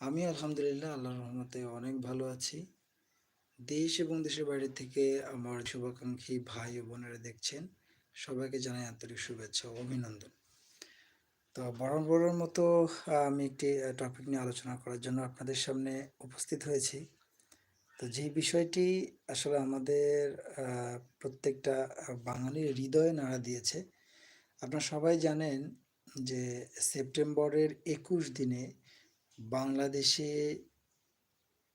আমি আলহামদুলিল্লাহ আল্লাহ রহমতে অনেক ভালো আছি। দেশ এবং দেশের বাইরে থেকে আমার শুভাকাঙ্ক্ষী ভাই ও বোনেরা দেখছেন, সবাইকে জানাই আন্তরিক শুভেচ্ছা ও অভিনন্দন। তো বরাবরের মতো আমি একটি টপিক নিয়ে আলোচনা করার জন্য আপনাদের সামনে উপস্থিত হয়েছি। তো যেই বিষয়টি আসলে আমাদের প্রত্যেকটা বাঙালির হৃদয়ে নাড়া দিয়েছে। আপনারা সবাই জানেন যে সেপ্টেম্বরের ২১ দিনে বাংলাদেশে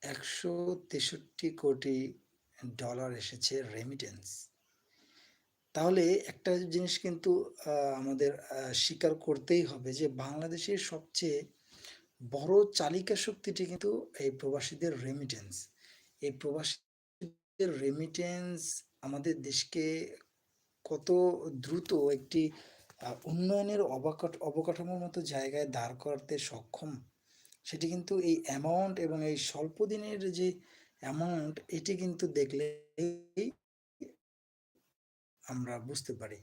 ১৬৩ কোটি ডলার এসেছে রেমিটেন্স। তাহলে একটা জিনিস কিন্তু আমাদের স্বীকার করতেই হবে যে বাংলাদেশের সবচেয়ে বড় চালিকা শক্তিটি কিন্তু এই প্রবাসীদের রেমিটেন্স। এই প্রবাসীদের রেমিটেন্স আমাদের দেশকে কত দ্রুত একটি উন্নয়নের অবকাঠামোর মতো জায়গায় দাঁড় করাতে সক্ষম, সেটি কিন্তু এই অ্যামাউন্ট এবং এই স্বল্প দিনের যে অ্যামাউন্ট এটি কিন্তু দেখলেই আমরা বুঝতে পারি।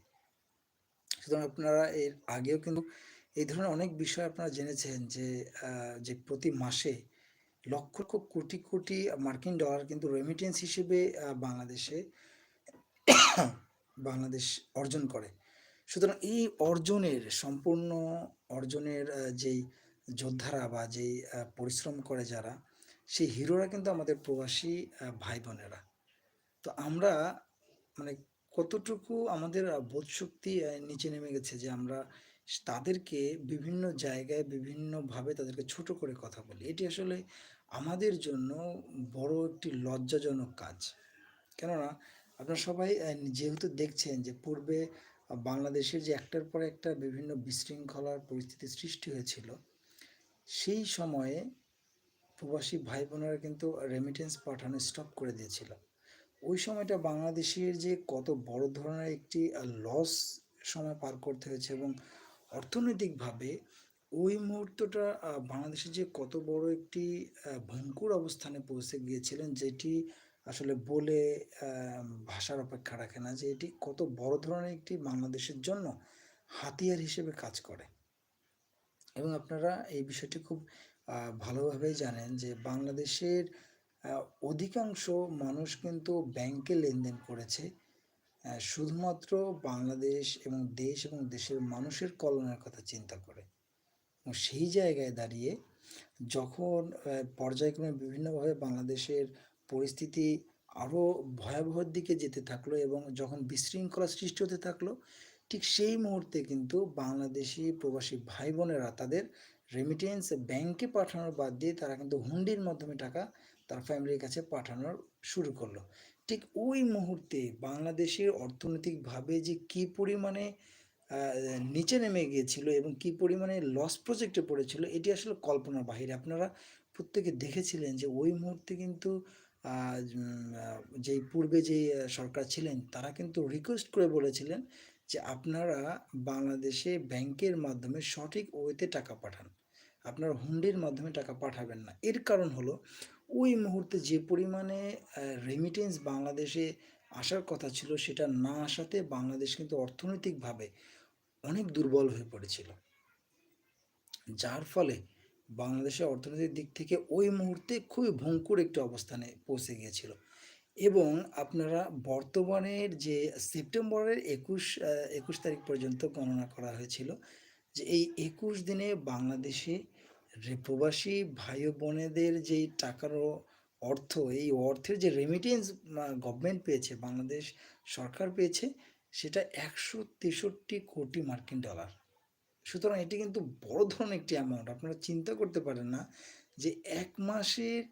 সুতরাং আপনারা এর আগেও কিন্তু এই ধরনের অনেক বিষয় আপনারা জেনেছেন যে যে প্রতি মাসে লক্ষ, লক্ষ কোটি, কোটি মার্কিন ডলার কিন্তু রেমিটেন্স হিসেবে বাংলাদেশে বাংলাদেশ অর্জন করে। সুতরাং এই অর্জনের সম্পূর্ণ অর্জনের যেই যোদ্ধারা বা যেই পরিশ্রম করে যারা, সেই হিরোরা কিন্তু আমাদের প্রবাসী ভাই-বোনেরা। তো আমরা মানে কতটুকু আমাদের বোধশক্তি নিচে নেমে গেছে যে আমরা তাদেরকে বিভিন্ন জায়গায় বিভিন্নভাবে তাদেরকে ছোট করে কথা বলি। এটি আসলে আমাদের জন্য বড় একটি লজ্জাজনক কাজ। কেননা আপনারা সবাই যেহেতু দেখছেন যে পূর্বে বাংলাদেশের যে একটার পর একটা বিভিন্ন বিশৃঙ্খলার পরিস্থিতি সৃষ্টি হয়েছিল, সেই সময়ে প্রবাসী ভাই-বোনেরা কিন্তু রেমিটেন্স পাঠানো স্টপ করে দিয়েছিল। ওই সময়টা বাংলাদেশের যে কত বড় ধরনের একটি লস সময় পার করতে হয়েছে এবং অর্থনৈতিকভাবে ওই মুহূর্তটা বাংলাদেশের যে কত বড় একটি ভঙ্কুর অবস্থানে পৌঁছে গিয়েছিলেন, যেটি আসলে বলে ভাষার অপেক্ষা রাখে না, যে এটি কত বড় ধরনের একটি বাংলাদেশের জন্য হাতিয়ার হিসেবে কাজ করে। এবং আপনারা এই বিষয়টি খুব ভালোভাবেই জানেন যে বাংলাদেশের অধিকাংশ মানুষ কিন্তু ব্যাংকে লেনদেন করেছে। শুধুমাত্র বাংলাদেশ এবং দেশ এবং দেশের মানুষের কল্যাণের কথা চিন্তা করে। এবং সেই জায়গায় দাঁড়িয়ে যখন পর্যায়ক্রমে বিভিন্নভাবে বাংলাদেশের পরিস্থিতি আরও ভয়াবহর দিকে যেতে থাকল এবং যখন বিশৃঙ্খলা সৃষ্টি হতে থাকল, ঠিক সেই মুহূর্তে কিন্তু বাংলাদেশি প্রবাসী ভাই-বোনেরা তাদের রেমিটেন্স ব্যাংকে পাঠানোর বাদ দিয়ে তারা কিন্তু হুন্ডির মাধ্যমে টাকা তার ফ্যামিলির কাছে পাঠানোর শুরু করল। ঠিক ওই মুহূর্তে বাংলাদেশের অর্থনৈতিকভাবে যে কি পরিমাণে নিচে নেমে গিয়েছিল এবং কি পরিমাণে লস প্রজেক্টে পড়েছিল, এটি আসলে কল্পনার বাহিরে। আপনারা প্রত্যেকে দেখেছিলেন যে ওই মুহূর্তে কিন্তু যেই পূর্বে যেই সরকার ছিলেন, তারা কিন্তু রিকোয়েস্ট করে বলেছিলেন যে, "আপনারা বাংলাদেশে ব্যাংকের মাধ্যমে সঠিক ওয়েতে টাকা পাঠান। আপনারা হুন্ডির মাধ্যমে টাকা পাঠাবেন না।" এর কারণ হলো ওই মুহূর্তে যে পরিমাণে রেমিটেন্স বাংলাদেশে আসার কথা ছিল সেটা না আসাতে বাংলাদেশ কিন্তু অর্থনৈতিকভাবে অনেক দুর্বল হয়ে পড়েছিল। যার ফলে বাংলাদেশের অর্থনৈতিক দিক থেকে ওই মুহূর্তে খুবই ভঙ্গুর একটি অবস্থানে পৌঁছে গিয়েছিল। এবং আপনারা বর্তমানের যে সেপ্টেম্বরের একুশ একুশ তারিখ পর্যন্ত গণনা করা হয়েছিল যে এই ২১ দিনে বাংলাদেশে প্রবাসী ভাই বোনেদের যেই টাকার অর্থ, এই অর্থের যে রেমিটেন্স গভর্নমেন্ট পেয়েছে, বাংলাদেশ সরকার পেয়েছে সেটা ১৬৩ কোটি মার্কিন ডলার। সুতরাং এটি কিন্তু বড় ধরনের একটি অ্যামাউন্ট। আপনারা চিন্তা করতে পারেন না যে এক মাসের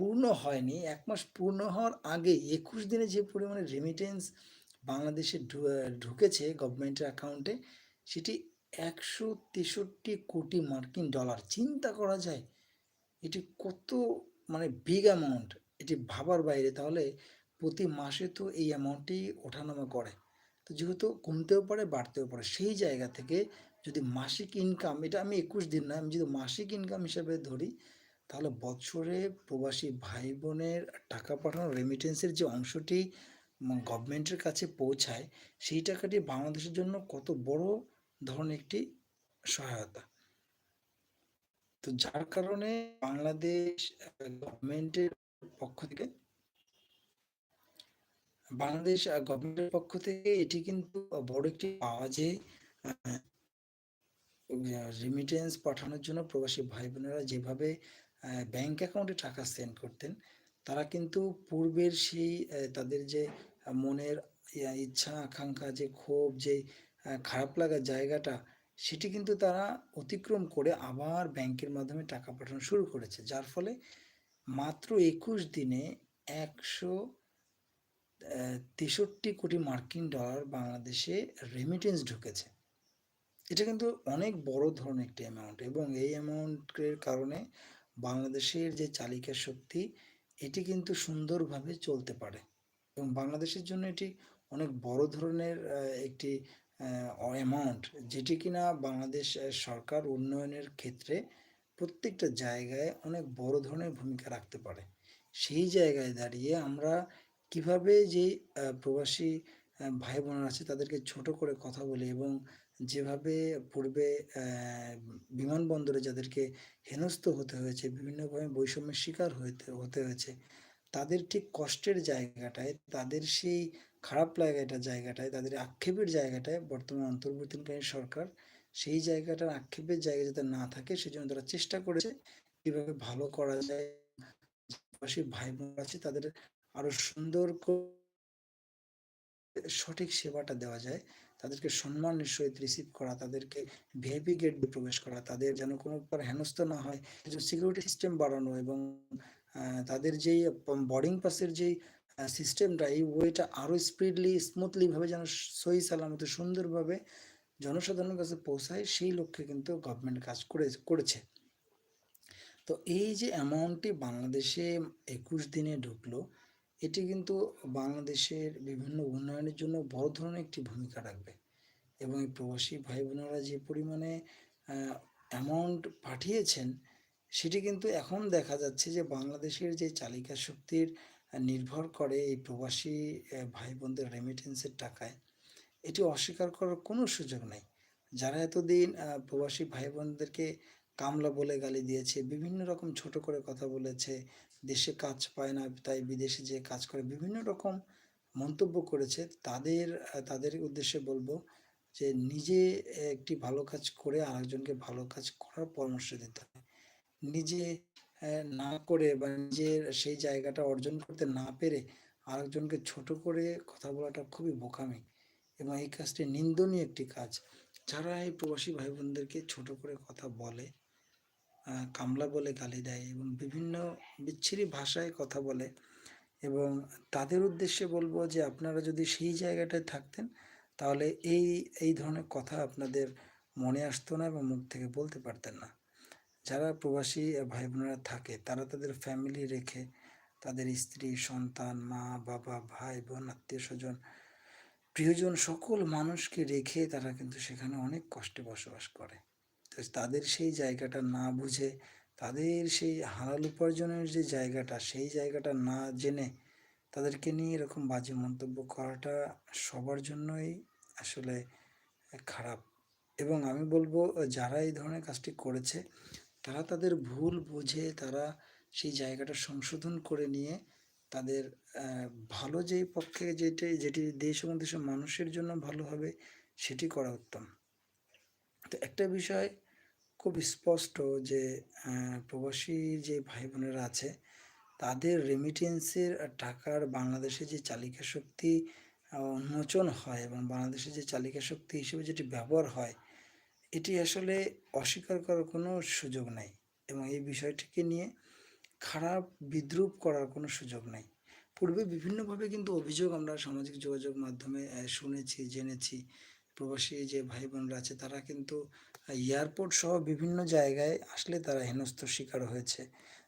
পূর্ণ হয়নি, এক মাস পূর্ণ হওয়ার আগে একুশ দিনে যে পরিমাণে রেমিটেন্স বাংলাদেশে ঢুকেছে গভর্নমেন্টের অ্যাকাউন্টে সেটি ১৬৩ কোটি মার্কিন ডলার। চিন্তা করা যায়? এটি কত মানে বিগ অ্যামাউন্ট, এটি ভাবার বাইরে। তাহলে প্রতি মাসে তো এই অ্যামাউন্টটি ওঠানামা করে। তো যেহেতু কমতেও পারে, বাড়তেও পারে। সেই জায়গা থেকে যদি মাসিক ইনকাম, এটা আমি ২১ দিন না, আমি যদি মাসিক ইনকাম হিসাবে ধরি, তাহলে বৎসরে প্রবাসী ভাই-বোনের টাকা পাঠানোর রেমিটেন্সের যে অংশটি গভর্নমেন্টের কাছে পৌঁছায়, সেই টাকাটি বাংলাদেশের জন্য কত বড় ধরনের একটি সহায়তা। তো যার কারণে বাংলাদেশ গভর্নমেন্টের পক্ষ থেকে বাংলাদেশ গভর্নমেন্টের পক্ষ থেকে এটি কিন্তু বড় একটি পাওয়া যে রেমিটেন্স পাঠানোর জন্য প্রবাসী ভাই-বোনেরা যেভাবে আ ব্যাংক অ্যাকাউন্টে টাকা সেন্ড করতেন, তারা কিন্তু পূর্বের সেই তাদের যে মনের ইচ্ছা আকাঙ্ক্ষা যে ক্ষোভ যে খারাপ লাগার জায়গাটা, সেটি কিন্তু তারা অতিক্রম করে আবার ব্যাংকের মাধ্যমে টাকা পাঠানো শুরু করেছে। যার ফলে মাত্র ২১ দিনে একশো তেষট্টি কোটি মার্কিন ডলার বাংলাদেশে রেমিটেন্স ঢুকেছে। এটা কিন্তু অনেক বড় ধরনের একটি অ্যামাউন্ট এবং এই অ্যামাউন্টের কারণে বাংলাদেশের যে চালিকা শক্তি, এটি কিন্তু সুন্দরভাবে চলতে পারে এবং বাংলাদেশের জন্য এটি অনেক বড় ধরনের একটি অ্যামাউন্ট যেটি কিনা বাংলাদেশ সরকার উন্নয়নের ক্ষেত্রে প্রত্যেকটা জায়গায় অনেক বড় ধরনের ভূমিকা রাখতে পারে। সেই জায়গায় দাঁড়িয়ে আমরা কীভাবে আ প্রবাসী আ ভাই-বোনেরা আছে তাদেরকে ছোট করে কথা বলি এবং যেভাবে পূর্বে বিমানবন্দরে যাদেরকে হেনস্থ হতে হয়েছে, বিভিন্নভাবে বৈষম্যের শিকার হইতে হতে হয়েছে, তাদের ঠিক কষ্টের জায়গাটায়, তাদের সেই খারাপ লাগাটা জায়গাটায়, তাদের আক্ষেপের জায়গাটায় বর্তমান অন্তর্বর্তীকালীন সরকার সেই জায়গাটার আক্ষেপের জায়গা যাতে না থাকে সেজন্য তারা চেষ্টা করেছে কীভাবে ভালো করা যায়। প্রবাসী ভাই-বোনেরা আছে তাদের আরও সুন্দর সঠিক সেবাটা দেওয়া যায়। তাদেরকে সম্মানের সহিত রিসিভ করা, তাদেরকে ভিআইপি গেট দিয়ে প্রবেশ করা, তাদের যেন কোনো প্রকার হেনস্থা না হয়, সিকিউরিটি সিস্টেম বাড়ানো এবং তাদের যেই বোর্ডিং পাসের যেই সিস্টেমটা, এই ওয়েটা আরও স্পিডলি স্মুথলি ভাবে যেন সহি সালামতে সুন্দরভাবে জনসাধারণের কাছে পৌঁছায়, সেই লক্ষ্যে কিন্তু গভর্নমেন্ট কাজ করে করেছে। তো এই যে অ্যামাউন্টটি বাংলাদেশে ২১ দিনে ঢুকলো, এটি কিন্তু বাংলাদেশের বিভিন্ন উন্নয়নের জন্য বড় ধরনের একটি ভূমিকা রাখবে এবং এই প্রবাসী ভাই-বোনেরা যে পরিমাণে অ্যামাউন্ট পাঠিয়েছেন, সেটি কিন্তু এখন দেখা যাচ্ছে যে বাংলাদেশের যে চালিকা শক্তির নির্ভর করে এই প্রবাসী অ্যা ভাই-বোনদের রেমিটেন্সের টাকায়, এটি অস্বীকার করার কোনো সুযোগ নাই। যারা এতদিন প্রবাসী ভাই-বোনদেরকে কামলা বলে গালি দিয়েছে, বিভিন্ন রকম ছোট করে কথা বলেছে, দেশে কাজ পায় না তাই বিদেশে যেয়ে কাজ করে, বিভিন্ন রকম মন্তব্য করেছে, তাদের তাদের উদ্দেশ্যে বলব যে নিজে একটি ভালো কাজ করে আরেকজনকে ভালো কাজ করার পরামর্শ দিতে হবে। নিজে না করে বা নিজের সেই জায়গাটা অর্জন করতে না পেরে আরেকজনকে ছোট করে কথা বলাটা খুবই বোকামি এবং এই কাজটি নিন্দনীয় একটি কাজ। যারা এই প্রবাসী ভাই-বোনদেরকে ছোট করে কথা বলে, কামলা বলে গালি দেয় এবং বিভিন্ন বিচ্ছিরি ভাষায় কথা বলে এবং তাদের উদ্দেশ্যে বলব যে আপনারা যদি সেই জায়গাটায় থাকতেন, তাহলে এই, এই ধরনের কথা আপনাদের মনে আসতো না এবং মুখ থেকে বলতে পারতেন না। যারা প্রবাসী অ্যা ভাই-বোনেরা থাকে, তারা তাদের ফ্যামিলি রেখে, তাদের স্ত্রী, সন্তান, মা-বাবা, ভাই-বোন, আত্মীয় স্বজন প্রিয়জন সকল মানুষকে রেখে তারা কিন্তু সেখানে অনেক কষ্টে বসবাস করে। তাদের সেই জায়গাটা না বুঝে, তাদের সেই হালাল উপার্জনের যে জায়গাটা, সেই জায়গাটা না জেনে তাদেরকে নিয়ে এরকম বাজে মন্তব্য করাটা সবার জন্যই আসলে খারাপ এবং আমি বলব যারা এই ধরনের কাজটি করেছে, তারা তাদের ভুল বুঝে তারা সেই জায়গাটা সংশোধন করে নিয়ে তাদের ভালো যেই পক্ষে যেটাই যেটি দেশ এবং দেশের মানুষের জন্য ভালো হবে, সেটি করা উত্তম। তো একটা বিষয় খুব স্পষ্ট যে প্রবাসী যে ভাই-বোনেরা আছে, তাদের রেমিটেন্সের টাকার বাংলাদেশে যে চালিকা শক্তি উন্মোচন হয় এবং বাংলাদেশের যে চালিকা শক্তি হিসেবে যেটি ব্যবহার হয়, এটি আসলে অস্বীকার করার কোনো সুযোগ নাই এবং এই বিষয়টিকে নিয়ে খারাপ বিদ্রূপ করার কোনো সুযোগ নাই। পূর্বে বিভিন্নভাবে কিন্তু অভিযোগ আমরা সামাজিক যোগাযোগ মাধ্যমে শুনেছি, জেনেছি। প্রবাসী যে ভাই-বোনরা আছে তারা কিন্তু এয়ারপোর্ট সহ বিভিন্ন জায়গায় আসলে তারা হেনস্থার শিকার হয়েছে।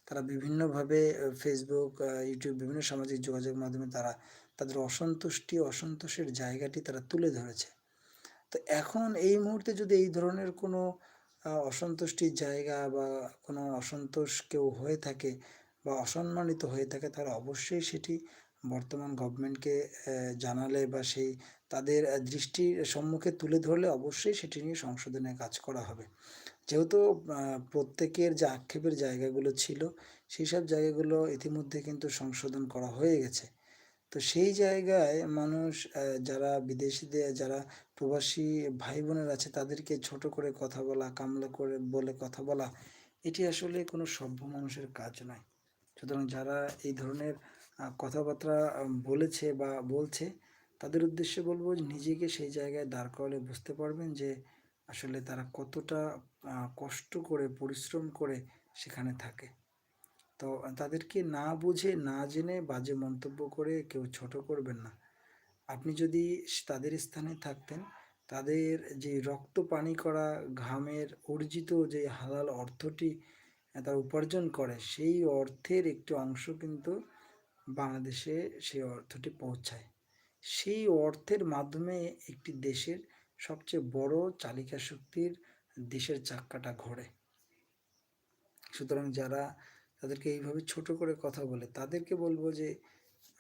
তারা বিভিন্নভাবে ফেসবুক ইউটিউব বিভিন্ন সামাজিক যোগাযোগ মাধ্যমে তারা তাদের অসন্তুষ্টি, অসন্তোষের জায়গাটি তারা তুলে ধরেছে। তো এখন এই মুহূর্তে যদি এই ধরনের কোনো অসন্তুষ্টির জায়গা বা কোনো অসন্তোষ কেউ হয়ে থাকে বা অসম্মানিত হয়ে থাকে, তাহলে অবশ্যই সেটি বর্তমান গভর্নমেন্টকে জানালে বা সেই তাদের দৃষ্টির সম্মুখে তুলে ধরলে অবশ্যই সেটি নিয়ে সংশোধনের কাজ করা হবে। যেহেতু প্রত্যেকের যে আক্ষেপের জায়গাগুলো ছিল, সেইসব জায়গাগুলো ইতিমধ্যে কিন্তু সংশোধন করা হয়ে গেছে। তো সেই জায়গায় মানুষ যারা বিদেশীদের যারা প্রবাসী ভাই বোনের আছে তাদেরকে ছোট করে কথা বলা, কামলা করে বলে কথা বলা, এটি আসলে কোনো সভ্য মানুষের কাজ নয়। সুতরাং যারা এই ধরনের কথাবার্তা বলেছে বা বলছে, তাদের উদ্দেশ্যে বলব নিজেকে সেই জায়গায় দাঁড় করালে বুঝতে পারবেন যে আসলে তারা কতটা কষ্ট করে পরিশ্রম করে সেখানে থাকে। তো তাদেরকে না বুঝে, না জেনে বাজে মন্তব্য করে কেউ ছোট করবেন না। আপনি যদি তাদের স্থানে থাকতেন, তাদের যে রক্ত পানি করা ঘামের অর্জিত যে হালাল অর্থটি তারা উপার্জন করে, সেই অর্থের একটি অংশ কিন্তু বাংলাদেশে সেই অর্থটি পৌঁছায়। সেই অর্থের মাধ্যমে একটি দেশের সবচেয়ে বড় চালিকা শক্তির দেশের চাক্কাটা ঘোরে। সুতরাং যারা তাদেরকে এইভাবে ছোট করে কথা বলে, তাদেরকে বলব যে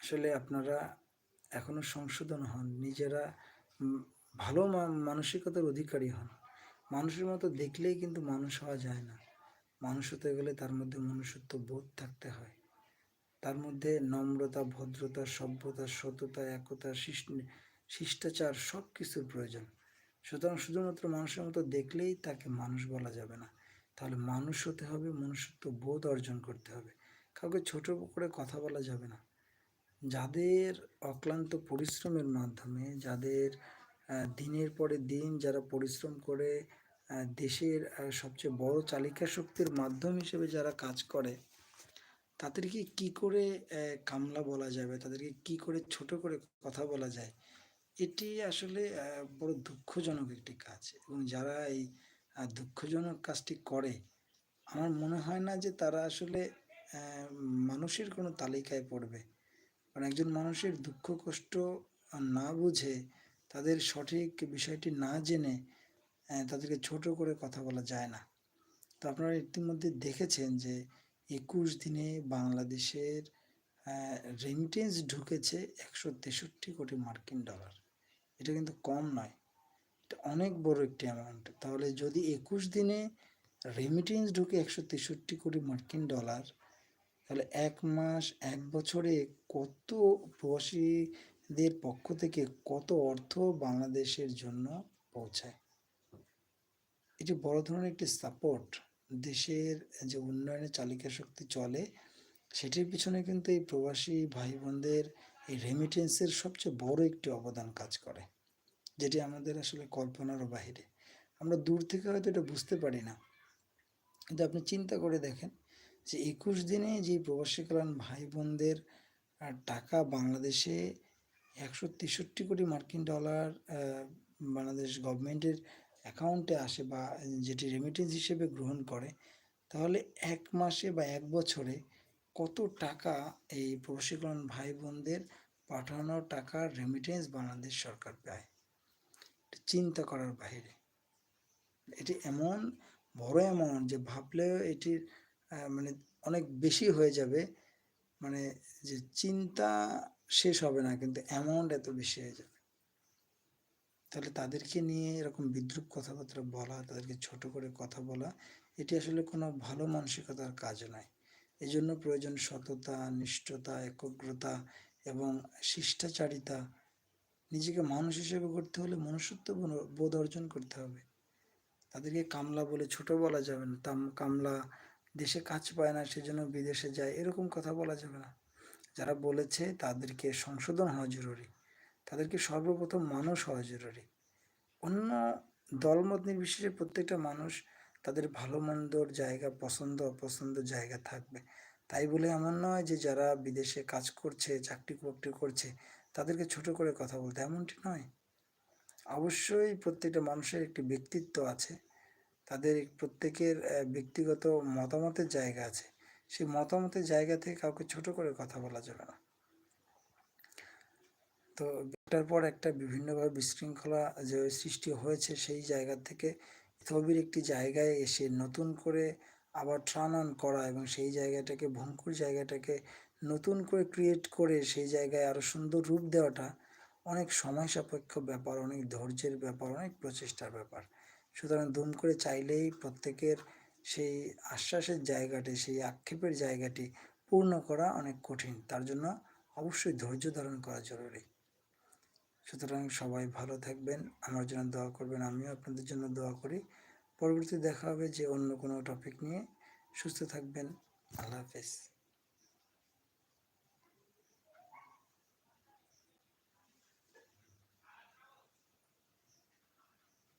আসলে আপনারা এখনও সংশোধন হন। নিজেরা ভালো মানসিকতার অধিকারী হন। মানুষের মতো দেখলেই কিন্তু মানুষ হওয়া যায় না। মানুষ হতে গেলে তার মধ্যে মনুষ্যত্ব বোধ থাকতে হয়। তার মধ্যে নম্রতা, ভদ্রতা, সভ্যতা, সততা, একতা, শিষ্টাচার সব কিছুর প্রয়োজন। সুতরাং শুধুমাত্র মানুষের মতো দেখলেই তাকে মানুষ বলা যাবে না। তাহলে মানুষ হতে হবে, মনুষ্যত্ব বোধ অর্জন করতে হবে। কাউকে ছোট করে কথা বলা যাবে না। যাদের অক্লান্ত পরিশ্রমের মাধ্যমে, যাদের দিনের পরে দিন যারা পরিশ্রম করে দেশের সবচেয়ে বড় চালিকা শক্তির মাধ্যম হিসেবে যারা কাজ করে, তাদেরকে কি করে কামলা বলা যাবে, তাদেরকে কি করে ছোট করে কথা বলা যায়, এটি আসলে বড় দুঃখজনক একটি কাজ এবং যারা এই দুঃখজনক কাজটি করে, আমার মনে হয় না যে তারা আসলে মানুষের কোনো তালিকায় পড়বে। কারণ একজন মানুষের দুঃখ কষ্ট না বুঝে, তাদের সঠিক বিষয়টি না জেনে তাদেরকে ছোট করে কথা বলা যায় না। তো আপনারা ইতিমধ্যে দেখেছেন যে ২১ দিনে বাংলাদেশের রেমিটেন্স ঢুকেছে ১৬৩ কোটি মার্কিন ডলার। এটা কিন্তু কম নয়। এটা অনেক বড় একটি অ্যামাউন্ট। তাহলে যদি ২১ দিনে রেমিটেন্স ঢুকে ১৬৩ কোটি মার্কিন ডলার, তাহলে এক মাস, এক বছরে কত প্রবাসীদের পক্ষ থেকে কত অর্থ বাংলাদেশের জন্য পৌঁছায়। এটি বড় ধরনের একটি সাপোর্ট। দেশের যে উন্নয়নের চালিকা শক্তি চলে, সেটির পিছনে কিন্তু এই প্রবাসী ভাই-বোনদের এই রেমিটেন্সের সবচেয়ে বড় একটি অবদান কাজ করে। যেটি আমাদের আসলে কল্পনারও বাহিরে। আমরা দূর থেকে হয়তো এটা বুঝতে পারি না। কিন্তু আপনি চিন্তা করে দেখেন যে ২১ দিনে যে প্রবাসী কল্যাণ ভাই-বোনদের টাকা বাংলাদেশে ১৬৩ কোটি মার্কিন ডলার বাংলাদেশ গভর্নমেন্টের অ্যাকাউন্টে আসে বা যেটি রেমিটেন্স হিসেবে গ্রহণ করে, তাহলে এক মাসে বা এক বছরে কত টাকা এই প্রশিক্ষণ ভাই-বোনদের পাঠানো টাকার রেমিটেন্স বাংলাদেশ সরকার পায়। চিন্তা করার বাইরে এটি এমন বড় অ্যামাউন্ট যে ভাবলেও এটির মানে অনেক বেশি হয়ে যাবে। মানে যে চিন্তা শেষ হবে না কিন্তু অ্যামাউন্ট এত বেশি হয়ে যাবে। তাহলে তাদেরকে নিয়ে এরকম বিদ্রুপ কথাবার্তা বলা, তাদেরকে ছোট করে কথা বলা, এটি আসলে কোনো ভালো মানসিকতার কাজ নয়। এজন্য প্রয়োজন সততা, নিষ্ঠতা, একগ্রতা এবং শিষ্টাচারিতা। নিজেকে মানুষ হিসেবে করতে হলে মনুষ্যত্ব বোধ অর্জন করতে হবে। তাদেরকে কামলা বলে ছোট বলা যাবে না। তাম কামলা দেশে কাজ পায় না সেজন্য বিদেশে যায়, এরকম কথা বলা যাবে না। যারা বলেছে তাদেরকে সংশোধন হওয়া জরুরি। তাদেরকে সর্বপ্রথম মানুষ হওয়া জরুরি। অন্য দলমত নির্বিশেষে প্রত্যেকটা মানুষ তাদের ভালো-মন্দর জায়গা, পছন্দ-অপছন্দের জায়গা থাকবে। তাই বলে এমন নয় যে যারা বিদেশে কাজ করছে, চাকরি-বাকরি করছে, তাদেরকে ছোট করে কথা বলতে, এমনটি নয়। অবশ্যই প্রত্যেকটা মানুষের একটি ব্যক্তিত্ব আছে। তাদের প্রত্যেকের ব্যক্তিগত মতামতের জায়গা আছে। সেই মতামতের জায়গা থেকে কাউকে ছোট করে কথা বলা যাবে না। তো একটার পর একটা বিভিন্নভাবে বিশৃঙ্খলা যে সৃষ্টি হয়েছে সেই জায়গা থেকে স্থবির একটি জায়গায় এসে নতুন করে আবার ত্রাণ করা এবং সেই জায়গাটাকে ভঙ্কুর জায়গাটাকে নতুন করে ক্রিয়েট করে সেই জায়গায় আরও সুন্দর রূপ দেওয়াটা অনেক সময় সাপেক্ষ ব্যাপার, অনেক ধৈর্যের ব্যাপার, অনেক প্রচেষ্টার ব্যাপার। সুতরাং দুম করে চাইলেই প্রত্যেকের সেই আশ্বাসের জায়গাটি, সেই আক্ষেপের জায়গাটি পূর্ণ করা অনেক কঠিন। তার জন্য অবশ্যই ধৈর্য ধারণ করা জরুরি। সুতরাং সবাই ভালো থাকবেন। আমার জন্য দোয়া করবেন, আমিও আপনাদের জন্য দোয়া করি। পরবর্তী দেখা হবে যে অন্য কোনো টপিক নিয়ে। সুস্থ থাকবেন। আল্লাহ হাফেজ।